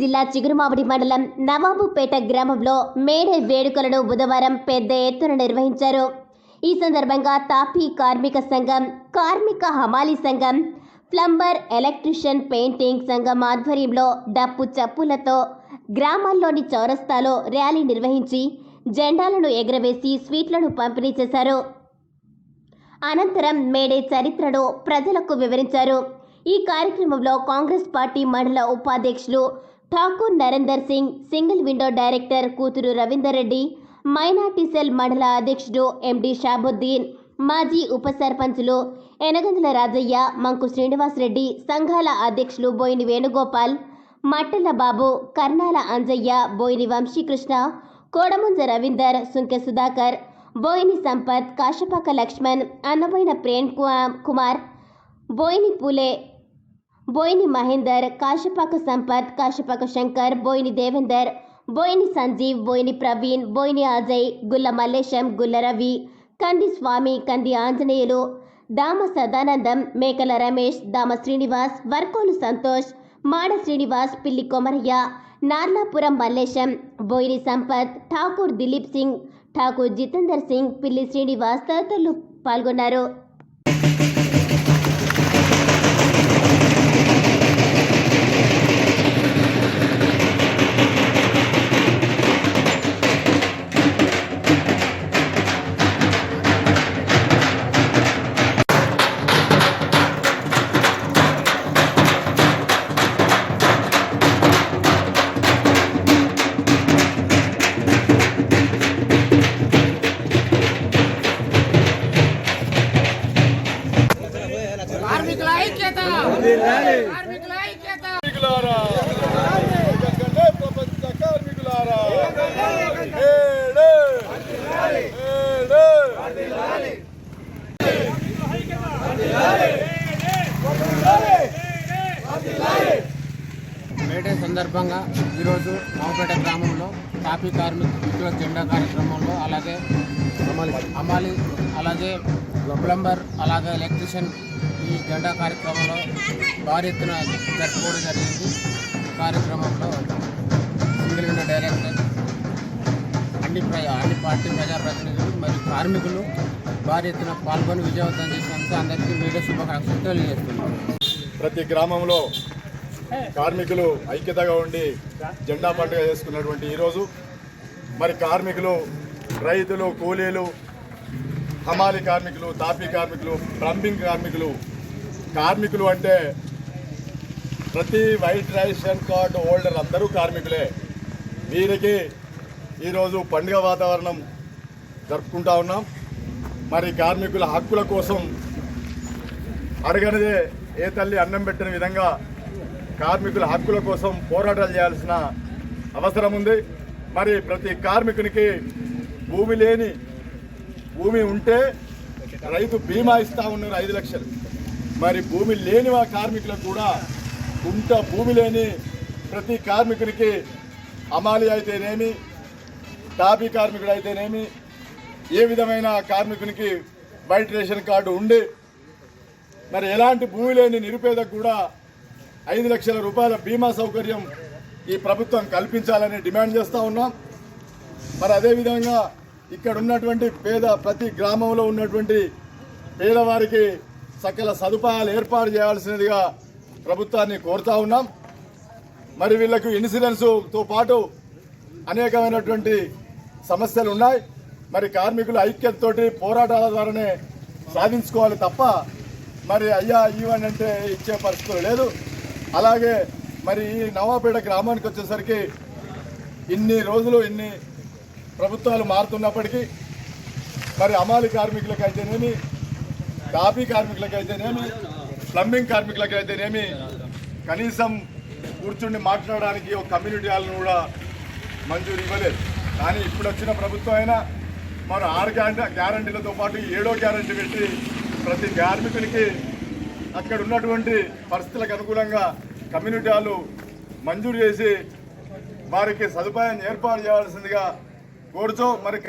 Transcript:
జిల్లా చిగురుమావడి మండలం నవాబుపేట గ్రామంలో మేడే వేడుకలను బుధవారం పెద్ద ఎత్తున నిర్వహించారు. ఈ సందర్భంగా తాపీ కార్మిక సంఘం కార్మిక హమాలీ సంఘం ప్లంబర్ ఎలక్ట్రిషియన్ పెయింటింగ్ సంఘం ఆధ్వర్యంలో డప్పు చప్పులతో గ్రామాల్లోని చౌరస్తాలో ర్యాలీ నిర్వహించి జెండాలను ఎగరవేసి స్వీట్లను పంపిణీ చేశారు. అనంతరం మేడే చరిత్రను ప్రజలకు వివరించారు. ఈ కార్యక్రమంలో కాంగ్రెస్ పార్టీ మండల ఉపాధ్యక్షులు Thakur Narender Singh single window director కూతురు రవీందర్ రెడ్డి మైనార్టీ సెల్ మండల అధ్యక్షుడు ఎండి షాబుద్దీన్ మాజీ ఉప సర్పంచులు ఎనగందుల రాజయ్య మంకు శ్రీనివాసరెడ్డి సంఘాల అధ్యక్షులు బోయిని వేణుగోపాల్ మట్టల బాబు కర్ణాల అంజయ్య బోయిని వంశీకృష్ణ కోడముంజ రవీందర్ సుంకె సుధాకర్ బోయిని సంపత్ కాశపాక లక్ష్మణ్ అన్నబోయిన ప్రేమ్ కుమార్ బోయిని పూలే బోయిని మహేందర్ కాశపాక సంపత్ కాశపాక శంకర్ బోయిని దేవేందర్ బోయిని సంజీవ్ బోయిని ప్రవీణ్ బోయిని అజయ్ గుల్ల మల్లేశం గుల్ల రవి కంది స్వామి కంది ఆంజనేయులు దామ సదానందం మేకల రమేష్ దామ శ్రీనివాస్ వర్కోలు సంతోష్ మాడ శ్రీనివాస్ పిల్లి కొమరయ్య నార్లాపురం మల్లేశం బోయిని సంపత్ ఠాకూర్ దిలీప్ సింగ్ ఠాకూర్ జితేందర్ సింగ్ పిల్లి శ్రీనివాస్ తదితరులు పాల్గొన్నారు. మేడే సందర్భంగా ఈరోజు నవపేట గ్రామంలో కాఫీ కార్మికుల జెండా కార్యక్రమంలో అలాగే అమాలి అలాగే ప్లంబర్ అలాగే ఎలక్ట్రీషియన్ ఈ జెండా కార్యక్రమంలో భారీ ఎత్తున జరుపుకోవడం జరిగింది. ఈ కార్యక్రమంలో సింగిల్ విండో డైరెక్టర్ అన్ని ప్రజా అన్ని పార్టీ ప్రజాప్రతినిధులు మరియు కార్మికులు భారీ ఎత్తున పాల్గొని విజయవంతం చేసినందుకు అందరికీ మీడియా శుభాకాంక్షలు తెలియజేస్తున్నాం. ప్రతి గ్రామంలో కార్మికులు ఐక్యతగా ఉండి జెండా పండుగ చేసుకున్నటువంటి ఈరోజు మరి కార్మికులు రైతులు కూలీలు హమాలి కార్మికులు తాపీ కార్మికులు ప్లంబింగ్ కార్మికులు కార్మికులు అంటే ప్రతి వైట్ రేషన్ కార్డు హోల్డర్ అందరూ కార్మికులే. వీరికి ఈరోజు పండుగ వాతావరణం జరుపుకుంటా ఉన్నాం. మరి కార్మికుల హక్కుల కోసం అడగనిదే ఏ తల్లి అన్నం పెట్టిన విధంగా కార్మికుల హక్కుల కోసం పోరాటాలు చేయాల్సిన అవసరం ఉంది. మరి ప్రతి కార్మికునికి భూమి లేని భూమి ఉంటే రైతు బీమా ఇస్తా ఉన్నారు ఐదు లక్షలు. మరి భూమి లేని వా కార్మికులకు కూడా గుంట భూమి లేని ప్రతి కార్మికునికి అమాలి అయితేనేమి టాపీ కార్మికుడు అయితేనేమి ఏ విధమైన కార్మికునికి బయట రేషన్ కార్డు ఉండి మరి ఎలాంటి భూమి లేని నిరుపేదకు కూడా ఐదు లక్షల రూపాయల బీమా సౌకర్యం ఈ ప్రభుత్వం కల్పించాలని డిమాండ్ చేస్తూ ఉన్నాం. మరి అదేవిధంగా ఇక్కడ ఉన్నటువంటి పేద ప్రతి గ్రామంలో ఉన్నటువంటి పేదవారికి సకల సదుపాయాలు ఏర్పాటు చేయాల్సినదిగా ప్రభుత్వాన్ని కోరుతా ఉన్నాం. మరి వీళ్ళకు ఇన్సూరెన్సుతో పాటు అనేకమైనటువంటి సమస్యలు ఉన్నాయి. మరి కార్మికుల ఐక్యతతోటి పోరాటాల ద్వారానే సాధించుకోవాలి తప్ప మరి అయ్యా ఇవ్వండి అంటే ఇచ్చే పరిస్థితులు లేదు. అలాగే మరి ఈ నవాపేట గ్రామానికి వచ్చేసరికి ఇన్ని రోజులు ఇన్ని ప్రభుత్వాలు మారుతున్నప్పటికీ మరి అమాలి కార్మికులకైతేనేమి కాఫీ కార్మికులకైతేనేమి ప్లంబింగ్ కార్మికులకైతేనేమి కనీసం కూర్చుండి మాట్లాడడానికి ఒక కమ్యూనిటీ హాల్ను కూడా మంజూరు ఇవ్వలేదు. కానీ ఇప్పుడు వచ్చిన ప్రభుత్వం అయినా మరి ఆరు గ్యారంటీలతో పాటు ఏడో గ్యారంటీ పెట్టి ప్రతి కార్మికునికి అక్కడ ఉన్నటువంటి పరిస్థితులకు అనుకూలంగా కమ్యూనిటీ హాలు మంజూరు చేసి వారికి సదుపాయం ఏర్పాటు చేయాల్సిందిగా కోరుతూ మరి